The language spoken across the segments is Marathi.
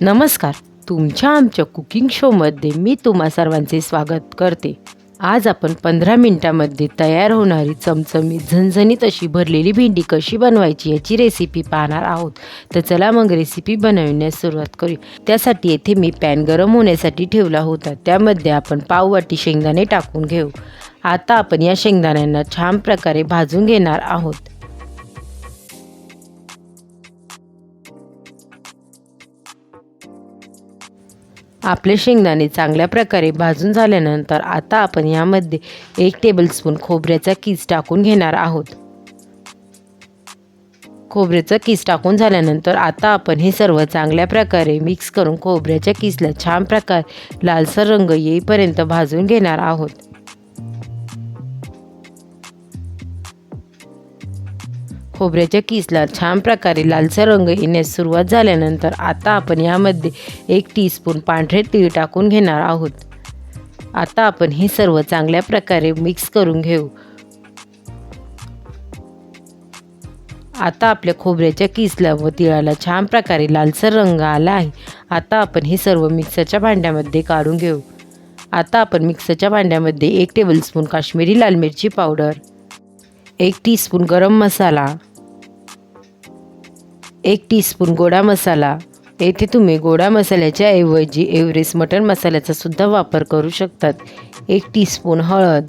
नमस्कार. तुमच्या आमच्या कुकिंग शोमध्ये मी तुम्हा सर्वांचे स्वागत करते. आज आपण पंधरा मिनटामध्ये तयार होणारी चमचमीत झणझणीत अशी भरलेली भेंडी कशी बनवायची याची रेसिपी पाहणार आहोत. तर चला मग रेसिपी बनवण्यास सुरुवात करू त्यासाठी येथे मी पॅन गरम होण्यासाठी ठेवला होता. त्यामध्ये आपण पाववाटी शेंगदाणे टाकून घेऊ. आता आपण या शेंगदाण्यांना छान प्रकारे भाजून घेणार आहोत. आपले शेंगदाणे चांगल्या प्रकारे भाजून झाल्यानंतर आता आपण यामध्ये एक टेबलस्पून खोबऱ्याचा किस टाकून घेणार आहोत. खोबऱ्याचा किस टाकून झाल्यानंतर आता आपण हे सर्व चांगल्या प्रकारे मिक्स करून खोबऱ्याच्या किसला छान प्रकारे लालसर रंग येईपर्यंत भाजून घेणार आहोत. खोबऱ्याच्या किसला छान प्रकारे लालसर रंग येण्यास सुरुवात झाल्यानंतर आता आपण यामध्ये एक टीस्पून पांढरे तीळ टाकून घेणार आहोत. आता आपण हे सर्व चांगल्या प्रकारे मिक्स करून घेऊ. आता आपल्या खोबऱ्याच्या किसला व तिळाला छान प्रकारे लालसर रंग आला आहे. आता आपण हे सर्व मिक्सरच्या भांड्यामध्ये काढून घेऊ. आता आपण मिक्सरच्या भांड्यामध्ये एक टेबलस्पून काश्मीरी लाल मिरची पावडर एक टीस्पून गरम मसाला एक टीस्पून गोडा मसाला. येथे तुम्ही गोडा मसाल्याच्या ऐवजी एव्हरेस्ट मटण मसाल्याचा सुद्धा वापर करू शकतात. एक टीस्पून हळद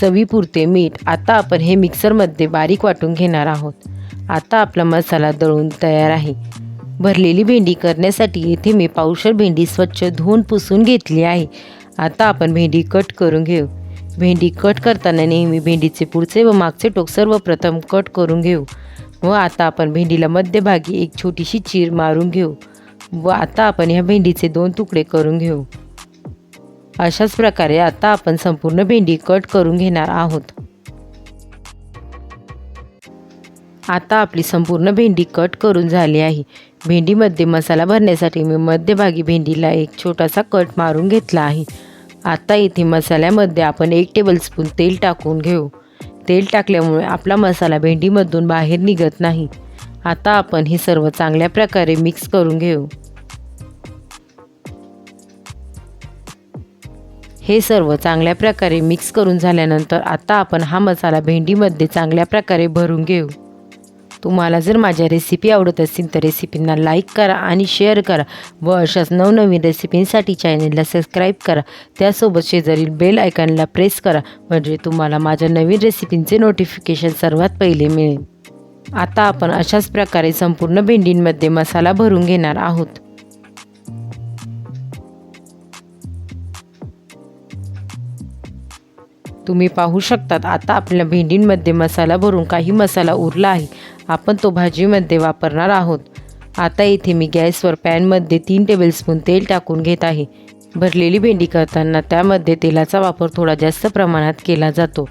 चवीपुरते मीठ. आता आपण हे मिक्सरमध्ये बारीक वाटून घेणार आहोत. आता आपला मसाला दळून तयार आहे. भरलेली भेंडी करण्यासाठी येथे मी पावशर भेंडी स्वच्छ धुवून पुसून घेतली आहे. आता आपण भेंडी कट करून घेऊ. भेंडी कट करताना नेहमी भेंडीचे पुढचे व मागचे टोक सर्वप्रथम कट करून घेऊ. व आता आपण भेंडीला मध्यभागी एक छोटीशी चीर मारून घेऊ व आता आपण ह्या भेंडीचे दोन तुकडे करून घेऊ. अशाच प्रकारे आता आपण संपूर्ण भेंडी कट करून घेणार आहोत. आता आपली संपूर्ण भेंडी कट करून झाली आहे. भेंडीमध्ये मसाला भरण्यासाठी मी मध्यभागी भेंडीला एक छोटासा कट मारून घेतला आहे. आता इथे मसाल्यामध्ये आपण एक टेबलस्पून तेल टाकून घेऊ. तेल टाकल्यामुळे आपला मसाला भेंडीमधून बाहेर निघत नाही. आता आपण हे सर्व चांगल्या प्रकारे मिक्स करून घेऊ. हे सर्व चांगल्या प्रकारे मिक्स करून झाल्यानंतर आता आपण हा मसाला भेंडीमध्ये चांगल्या प्रकारे भरून घेऊ. तुम्हाला जर माझ्या रेसिपी आवडत असतील तर रेसिपींना लाईक करा आणि शेअर करा व अशाच नवनवीन रेसिपींसाठी चॅनेलला सबस्क्राईब करा. त्यासोबत शेजारील बेल आयकॉनला प्रेस करा म्हणजे तुम्हाला माझ्या नवीन रेसिपींचे नोटिफिकेशन सर्वात पहिले मिळेल. आता आपण अशाच प्रकारे संपूर्ण भेंडींमध्ये मसाला भरून घेणार आहोत. तुम्ही पाहू शकतात आता आपल्या भेंडींमध्ये मसाला भरून काही मसाला उरला आहे. आपण तो भाजीमध्ये वापरणार आहोत. आता इथे मी गॅसवर पॅनमध्ये तीन टेबलस्पून तेल टाकून घेत आहे. भरलेली भेंडी करताना त्यामध्ये तेलाचा वापर थोडा जास्त प्रमाणात केला जातो.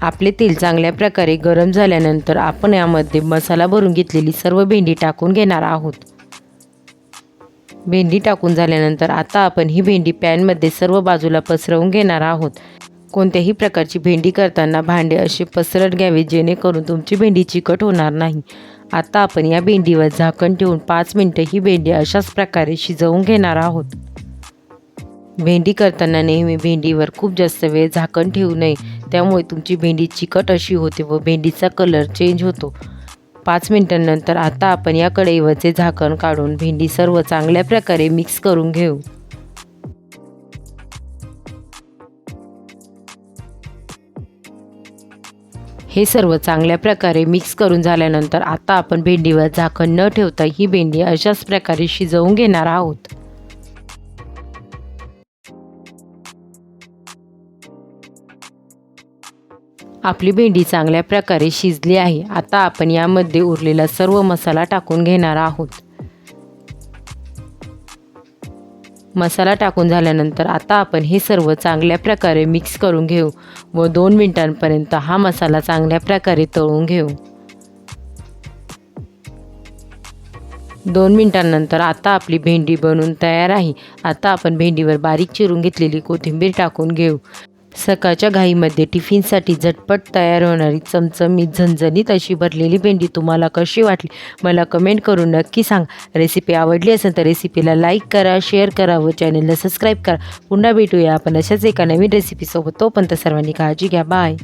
आपले तेल चांगल्या प्रकारे गरम झाल्यानंतर आपण यामध्ये मसाला भरून घेतलेली सर्व भेंडी टाकून घेणार आहोत. भेंडी टाकून झाल्यानंतर आता आपण ही भेंडी पॅनमध्ये सर्व बाजूला पसरवून घेणार आहोत. कोणत्याही प्रकारची भेंडी करताना भांडे असे पसरत घ्यावे जेणेकरून तुमची भेंडी चिकट होणार नाही. आता आपण या भेंडीवर झाकण ठेवून पाच मिनटं ही भेंडी अशाच प्रकारे शिजवून घेणार आहोत. भेंडी करताना नेहमी भेंडीवर खूप जास्त वेळ झाकण ठेवू नये. त्यामुळे तुमची भेंडी चिकट अशी होते व भेंडीचा कलर चेंज होतो. पाच मिनटांनंतर आता आपण या कढईवरचे झाकण काढून भेंडी सर्व चांगल्या प्रकारे मिक्स करून घेऊ. हे सर्व चांगल्या प्रकारे मिक्स करून झाल्यानंतर आता आपण भेंडीवर झाकण न ठेवता ही भेंडी अशाच प्रकारे शिजवून घेणार आहोत. आपली भेंडी चांगल्या प्रकारे शिजली आहे. आता आपण यामध्ये उरलेला सर्व मसाला टाकून घेणार आहोत. मसाला टाकून झाल्यानंतर आता आपण हे सर्व चांगल्या प्रकारे मिक्स करून घेऊ व दोन मिनिटांपर्यंत हा मसाला चांगल्या प्रकारे तळून घेऊ. दोन मिनिटांनंतर आता आपली भेंडी बनवून तयार आहे. आता आपण भेंडीवर बारीक चिरून घेतलेली कोथिंबीर टाकून घेऊ. सकाळच्या घाईमध्ये टिफिनसाठी झटपट तयार होणारी चमचमीत झणझणीत अशी भरलेली भेंडी तुम्हाला कशी वाटली? मला कमेंट करून नक्की सांग. रेसिपी आवडली असेल तर रेसिपीला लाईक करा शेअर करा व चॅनलला सबस्क्राईब करा. पुन्हा भेटूया आपण अशाच एका नवीन रेसिपीसोबत तोपर्यंत सर्वांनी काळजी घ्या. बाय